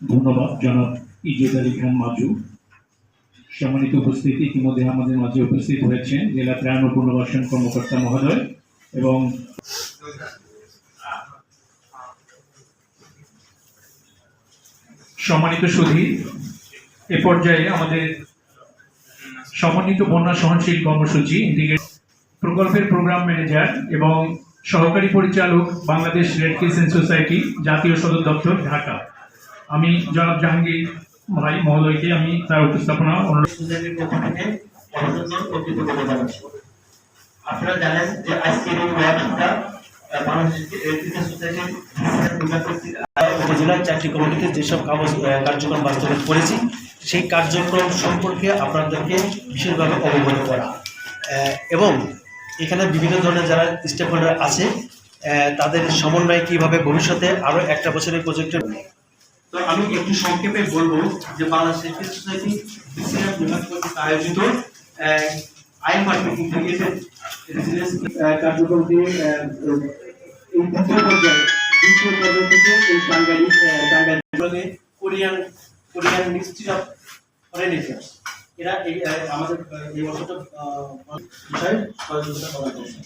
ধন্যবাদ, জনাব ইজুদ আলী খান মাজু। সম্মানিত উপস্থিতি, ইতিমধ্যে আমাদের মাঝে উপস্থিত হয়েছেন জেলা ত্রাণ ও পুনর্বাসন কর্মকর্তা মহোদয় এবং সম্মানিত সুধী, এ পর্যায়ে আমাদের সমন্বিত বন্যা সহনশীল কর্মসূচি ইন্টিগ্রেট প্রকল্পের প্রোগ্রাম ম্যানেজার এবং সহকারী পরিচালক বাংলাদেশ রেড ক্রিসেন্ট সোসাইটি জাতীয় সদর দপ্তর, ঢাকা। আমি জনাব জাহাঙ্গীর ভাই মহোদয়কে আমি তার উপস্থাপনা অনুরোধ আপনারা জানেন যে আজকের এই ওয়ার্কশপটা উপজেলার চারটি কমিটিতে যেসব কাগজ কার্যক্রম বাস্তবায়ন করেছি সেই কার্যক্রম সম্পর্কে আপনাদেরকে বিশেষভাবে অবগত করা। এবং এখানে বিভিন্ন ধরনের যারা স্টেক হোল্ডার আছে তাদের সমন্বয়ে কীভাবে ভবিষ্যতে আরও একটা বছরের প্রজেক্টের তো আমি একটু সংক্ষেপে বলব যে বাংলাদেশ এলপিজি সোসাইটি বিভাগ কর্তৃক আয়োজিত আইন মার্কেট রেসিডেন্স কার্যক্রমটি এই দ্বিতীয় পর্যায়ে দ্বিতীয় পর্যায় থেকে এই টাঙ্গাইল বিভাগে Korean Korean ministry of foreign affairs এরা এই আমাদের আহ, এই বছরটা বিষয়ে সহযোগিতা প্রদান করেছে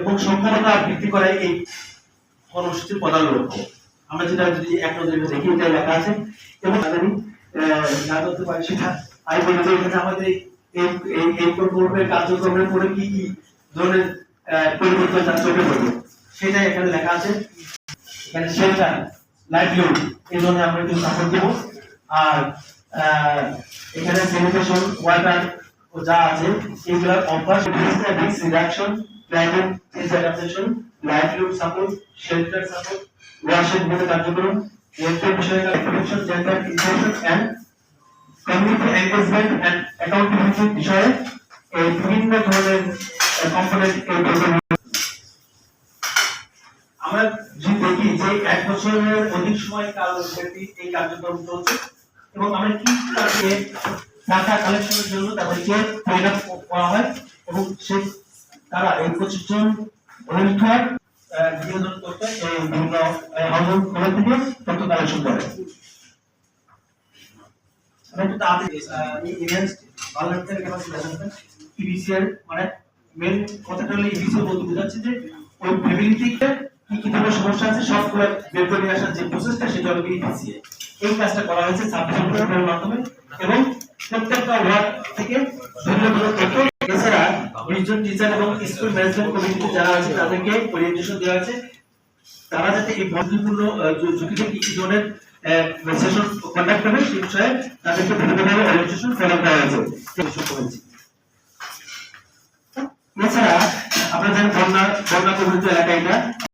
এবং সম্পূর্ণতা বৃদ্ধি করে এই কর্মসূচির প্রধান লক্ষ্য। আমরা যেটা যদি এক নজরে দেখি, এটা লেখা আছে। এবং যা করতে পারি সেটা আমি বলি যে এখানে আমাদের এই এই প্রকল্পের কার্যক্রমের পরে কি কি ধরনের পরিবর্তন যা চোখে পড়বে? সেটা এখানে লেখা আছে। এখানে শেল্টার লাইভলিহুড এই ধরনের আমরা একটু সাপোর্ট দেবো। আর এখানে স্যানিটেশন ওয়াটার যা আছে অভ্যাস reduction climate change adaptation livelihood support shelter support watershed মতো কার্যক্রম হেলথের বিষয়ে protection gender inclusion and community engagement and accountability বিষয়ে এই বিভিন্ন ধরনের কম্পোনেন্ট এই প্রোগ্রামে আমরা যদি দেখি যে এক বছরের অধিক সময় কাল ব্যাপী এই কার্যক্রম চলছে এবং আমরা কি কাজে টাকা কালেকশনের জন্য তাদেরকে ট্রেন আপ করা হয় এবং সে তারা এই পঁচিশ জন ভলেন্টিয়ার বিনোদন করতে এই বিভিন্ন খোলা থেকে তথ্য কালেকশন করে। মানে কথাটা হলো ইবিসিআর বলতে বোঝাচ্ছে যে ওই ফ্যামিলিটিতে কি কি ধরনের সমস্যা আছে সবগুলো বের করে প্রসেসটা সেটা হলো এই কাজটা করা হয়েছে সাবজেক্টের মাধ্যমে এবং প্রত্যেকটা থেকে বিশজন টিচার এবং স্কুল ম্যানেজমেন্ট কমিটিতে যারা আছে, তাদেরকে ওরিয়েন্টেশন দেওয়া আছে তারা যাতে এই বন্ধুপূর্ণ ঝুঁকিতে কি কি ধরনের সেশন কন্ডাক্ট বিষয়ে তাদেরকে বিভিন্নভাবে ওরিয়েন্টেশন এছাড়া জানেন বন্যা বন্যা কবলিত এলাকা এটা